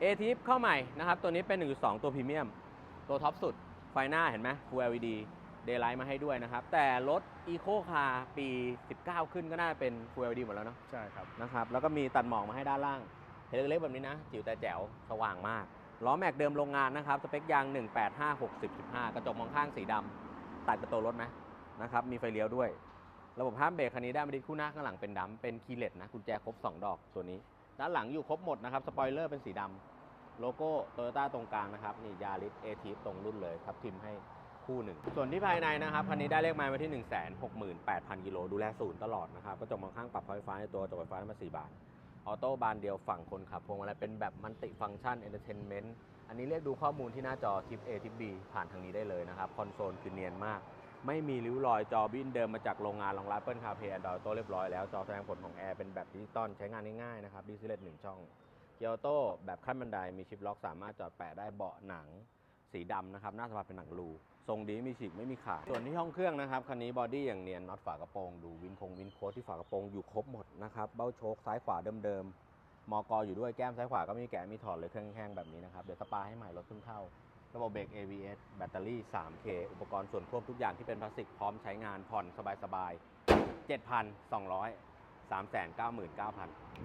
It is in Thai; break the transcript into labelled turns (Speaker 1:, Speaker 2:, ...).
Speaker 1: เอทิปเข้าใหม่นะครับ ตัวนี้เป็น 1.2 ตัวพรีเมียม ตัวท็อปสุด ไฟหน้าเห็นไหม Full LED Daylight มาให้ด้วยนะครับ แต่รถ Eco Car ปี 19 ขึ้นก็น่าจะเป็น Full LED หมดแล้วเนาะ
Speaker 2: ใช่ครับ
Speaker 1: นะครับ แล้วก็มีตัดหมอกมาให้ด้านล่างเห็นเล็กๆแบบนี้นะ จิ๋วแต่แจ๋วสว่างมาก ล้อแม็กเดิมโรงงานนะครับ สเปคยาง 185 60 15 กระจกมองข้างสีดำตัดกระโตรถไหมนะครับ มีไฟเลี้ยวด้วย ระบบห้ามเบรกคันนี้ได้มาดิคู่หน้าข้างหลังเป็นดำเป็นคีย์เลสนะกุญแจครบ 2 ดอกตัวนี้ ด้านหลังอยู่ครบหมดนะครับ สปอยเลอร์เป็นสีดำโลโก้โตโยต้าตรงกลางนะครับ นี่ยาริสเอทีตรงรุ่นเลยครับทิมให้คู่หนึ่ง ส่วนที่ภายในนะครับคันนี้ได้เลขไม้มาที่ 1 6 8 0 0 0 กิโล ดูแลศูนย์ตลอดนะครับ กระจกมองข้างปรับไฟฟ้าในตัวกระจกไฟฟ้ามา 4 บานออโต้บานเดียวฝั่งคนขับพวงมาลัยเป็นแบบมัลติฟัง c t ชันเอนเตอร์เทนเมนต์ อันนี้เรียกดูข้อมูลที่หน้าจอทิป A ทิป B ผ่านทางนี้ได้เลยนะครับ คอนโซลคือเนียนมาก ไม่มีริ้วรอยจอบินเดิมมาจากโรงงานรองรับเปิลคาเพย์ดอยโต้เรียบร้อยแล้ว จอแสดงผลของแอร์เป็นแบบดิจิตอลใช้งานง่ายๆนะครับดิสเลตหนึ่งช่องเกียร์โต้แบบขั้นบันไดมีชิปล็อกสามารถจอดแปะได้เบาะหนัง สีดำนะครับหน้าสภาพเป็นหนังรูทรงดีมีฉีกไม่มีขาดส่วนที่ห้องเครื่องนะครับคันนี้บอดี้อย่างเนียนน็อตฝากระโปรงดูวินคงวินโค้ดที่ฝากระโปรงอยู่ครบหมดนะครับเบ้าโชคซ้ายขวาเดิมๆมอกออยู่ด้วยแก้มซ้ายขวาก็ไม่มีแกะม่ถอดเลยเครื่องแห้งแบบนี้นะครับเดี๋ยวสปาให้ใหม่รถเพิ่งเข้า ระบบเบรก ABS แบตเตอรี่ 3K อุปกรณ์ส่วนควบทุกอย่างที่เป็นพลาสติกพร้อมใช้งานผ่อนสบายๆ7,200 399,000